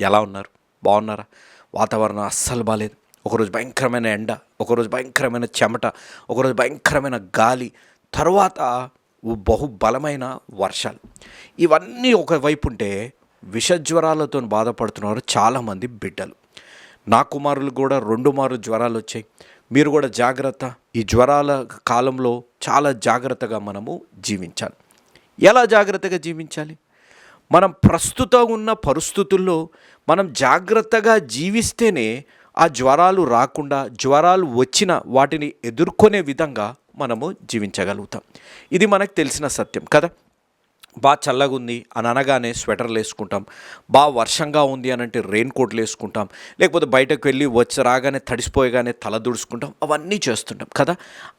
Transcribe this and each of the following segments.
ఎలా ఉన్నారు? బాగున్నారా? వాతావరణం అస్సలు బాగాలేదు ఒకరోజు భయంకరమైన ఎండ ఒకరోజు భయంకరమైన చెమట ఒకరోజు భయంకరమైన గాలి తర్వాత బహు బలమైన వర్షాలు. ఇవన్నీ ఒకవైపు ఉంటే విషజ్వరాలతో బాధపడుతున్నారు చాలామంది బిడ్డలు. నా కుమారులు కూడా రెండు మారు జ్వరాలు వచ్చాయి. మీరు కూడా జాగ్రత్త. ఈ జ్వరాల కాలంలో చాలా జాగ్రత్తగా మనము జీవించాలి. ఎలా జాగ్రత్తగా జీవించాలి? మనం ప్రస్తుతం ఉన్న పరిస్థితుల్లో మనం జాగ్రత్తగా జీవిస్తేనే ఆ జ్వరాలు రాకుండా జ్వరాలు వచ్చిన వాటిని ఎదుర్కొనే విధంగా మనము జీవించగలుగుతాం. ఇది మనకు తెలిసిన సత్యం కదా? బాగా చల్లగా ఉంది అని అనగానే స్వెటర్లు వేసుకుంటాం. బాగా వర్షంగా ఉంది అని అంటే రెయిన్ కోట్లు వేసుకుంటాం. లేకపోతే బయటకు వెళ్ళి వచ్చి రాగానే తడిసిపోయగానే తల దుడుచుకుంటాం. అవన్నీ చేస్తుంటాం కదా.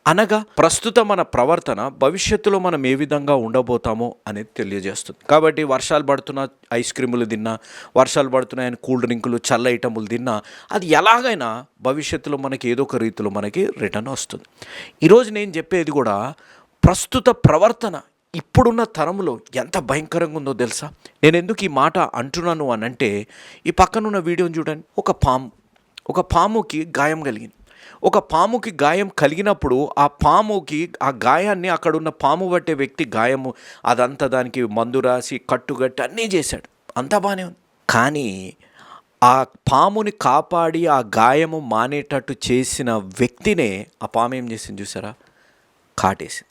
అనగా ప్రస్తుత మన ప్రవర్తన భవిష్యత్తులో మనం ఏ విధంగా ఉండబోతామో అనేది తెలియజేస్తుంది. కాబట్టి వర్షాలు పడుతున్న ఐస్ క్రీములు తిన్నా వర్షాలు పడుతున్నాయని కూల్ డ్రింకులు చల్ల ఐటములు తిన్నా అది ఎలాగైనా భవిష్యత్తులో మనకి ఏదో ఒక రీతిలో మనకి రిటర్న్ వస్తుంది. ఈరోజు నేను చెప్పేది కూడా ప్రస్తుత ప్రవర్తన ఇప్పుడున్న తరంలో ఎంత భయంకరంగా ఉందో తెలుసా? నేను ఎందుకు ఈ మాట అంటున్నాను అని అంటే ఈ పక్కనున్న వీడియోని చూడండి. ఒక పాము ఒక పాముకి గాయం కలిగింది. ఒక పాముకి గాయం కలిగినప్పుడు ఆ పాముకి ఆ గాయాన్ని అక్కడున్న పాము పట్టే వ్యక్తి గాయము అదంతా దానికి మందు రాసి కట్టుగట్టి అన్నీ చేశాడు. అంతా బాగానే ఉంది. కానీ ఆ పాముని కాపాడి ఆ గాయము మానేటట్టు చేసిన వ్యక్తినే ఆ పాము ఏం చేసింది చూసారా? కాటేసింది.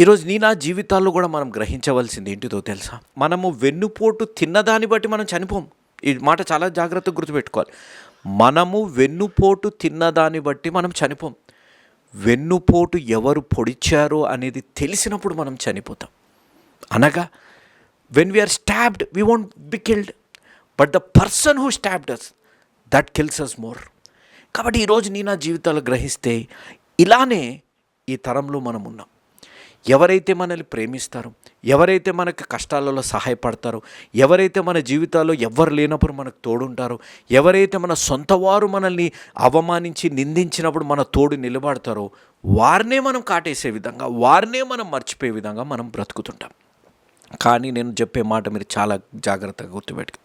ఈరోజు నీ నా జీవితాల్లో కూడా మనం గ్రహించవలసింది ఏంటిదో తెలుసా? మనము వెన్నుపోటు తిన్నదాన్ని బట్టి మనం చనిపోం. ఈ మాట చాలా జాగ్రత్తగా గుర్తుపెట్టుకోవాలి. మనము వెన్నుపోటు తిన్నదాన్ని బట్టి మనం చనిపోం. వెన్నుపోటు ఎవరు పొడిచారో అనేది తెలిసినప్పుడు మనం చనిపోతాం. అనగా when we're stabbed we won't be killed but the person who stabbed us that kills us more కాబట్టి ఈరోజు నీ నా జీవితాలు గ్రహిస్తే ఇలానే ఈ తరంలో మనం ఉన్నాం. ఎవరైతే మనల్ని ప్రేమిస్తారో ఎవరైతే మనకు కష్టాలలో సహాయపడతారో ఎవరైతే మన జీవితాల్లో ఎవ్వరు లేనప్పుడు మనకు తోడుంటారో ఎవరైతే మన సొంత వారు మనల్ని అవమానించి నిందించినప్పుడు మన తోడు నిలబడతారో వారినే మనం కాటేసే విధంగా వారినే మనం మర్చిపోయే విధంగా మనం బ్రతుకుతుంటాం. కానీ నేను చెప్పే మాట మీరు చాలా జాగ్రత్తగా గుర్తుపెట్టు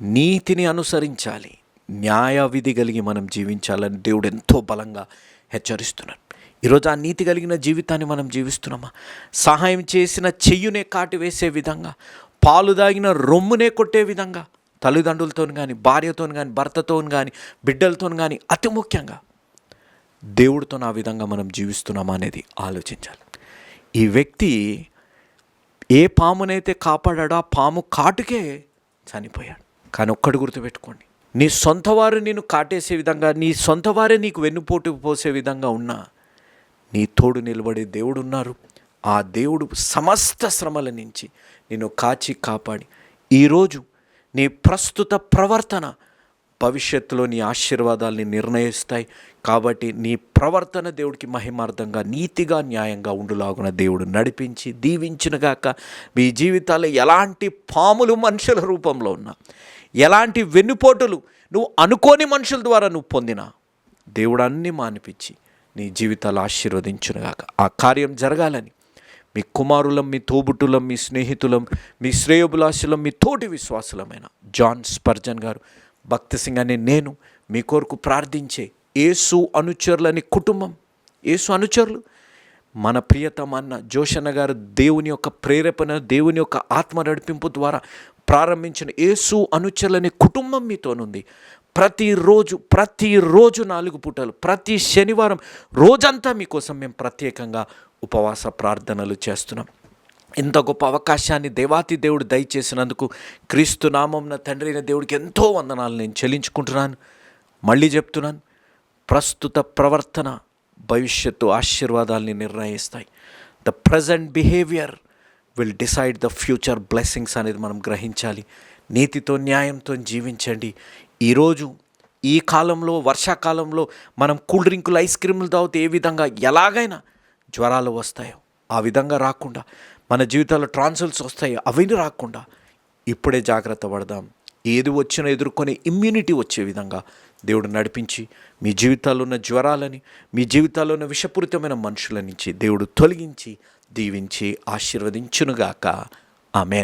నీతిని అనుసరించాలి. న్యాయ విధి కలిగి మనం జీవించాలని దేవుడు ఎంతో బలంగా హెచ్చరిస్తున్నాడు. ఈరోజు ఆ నీతి కలిగిన జీవితాన్ని మనం జీవిస్తున్నామా? సహాయం చేసిన చెయ్యునే కాటి వేసే విధంగా పాలు దాగిన రొమ్మునే కొట్టే విధంగా తల్లిదండ్రులతో కానీ భార్యతో కానీ భర్తతో కానీ బిడ్డలతో కానీ అతి ముఖ్యంగా దేవుడితో ఆ విధంగా మనం జీవిస్తున్నామా అనేది ఆలోచించాలి. ఈ వ్యక్తి ఏ పామునైతే కాపాడాడో ఆ పాము కాటుకే చనిపోయాడు. కానీ ఒక్కడు గుర్తుపెట్టుకోండి నీ సొంత వారు నేను కాటేసే విధంగా నీ సొంత వారే నీకు వెన్నుపోటు పోసే విధంగా ఉన్నా నీ తోడు నిలబడే దేవుడు ఉన్నారు ఆ దేవుడు సమస్త శ్రమల నుంచి నిన్ను కాచి కాపాడి. ఈరోజు నీ ప్రస్తుత ప్రవర్తన భవిష్యత్తులో నీ ఆశీర్వాదాల్ని నిర్ణయిస్తాయి. కాబట్టి నీ ప్రవర్తన దేవుడికి మహిమార్థంగా నీతిగా న్యాయంగా ఉండులాగున దేవుడు నడిపించి దీవించినగాక మీ జీవితాల్లో ఎలాంటి పాములు మనుషుల రూపంలో ఉన్నా ఎలాంటి వెన్నుపోటులు నువ్వు అనుకోని మనుషుల ద్వారా నువ్వు పొందినా దేవుడు అన్నీ మానిపించి నీ జీవితాలు ఆశీర్వదించునుగాక. ఆ కార్యం జరగాలని మీ కుమారులం మీ తోబుట్టులం మీ స్నేహితులం మీ శ్రేయోభిలాషులం మీ తోటి విశ్వాసులమైన జాన్ స్పర్జన్ గారు. భక్తి సింగ్ అనే నేను మీ కొరకు ప్రార్థించే ఏసు అనుచరులని కుటుంబం ఏసు అనుచరులు మన ప్రియతమన్న జోషన్న గారు దేవుని యొక్క ప్రేరేపణ దేవుని యొక్క ఆత్మ నడిపింపు ద్వారా ప్రారంభించిన యేసు అనుచరులనే కుటుంబం మీతోనుంది. ప్రతిరోజు ప్రతిరోజు నాలుగు పూటలు ప్రతి శనివారం రోజంతా మీకోసం మేము ప్రత్యేకంగా ఉపవాస ప్రార్థనలు చేస్తున్నాం. ఇంత గొప్ప అవకాశాన్ని దేవాతి దేవుడు దయచేసినందుకు క్రీస్తు నామంన తండ్రి అయిన దేవుడికి ఎంతో వందనాలు నేను చెల్లించుకుంటున్నాను. మళ్ళీ చెప్తున్నాను ప్రస్తుత ప్రవర్తన భవిష్యత్తు ఆశీర్వాదాల్ని నిర్ణయిస్తాయి. The present behaviour will decide the future blessings అనేది మనం గ్రహించాలి. నీతితో న్యాయంతో జీవించండి. ఈరోజు ఈ కాలంలో వర్షాకాలంలో మనం కూల్ డ్రింకులు ఐస్ క్రీములు తాగితే ఏ విధంగా ఎలాగైనా జ్వరాలు వస్తాయో ఆ విధంగా రాకుండా మన జీవితాల్లో ట్రాన్సల్స్ వస్తాయి అవి రాకుండా ఇప్పుడే జాగ్రత్త పడదాం. ఏది వచ్చినా ఎదుర్కొనే ఇమ్యూనిటీ వచ్చే విధంగా దేవుడు నడిపించి మీ జీవితాల్లో ఉన్న జ్వరాలని మీ జీవితాల్లో ఉన్న విషపూరితమైన మనుషుల నుంచి దేవుడు తొలగించి దీవించి ఆశీర్వదించునుగాక. ఆమెన్.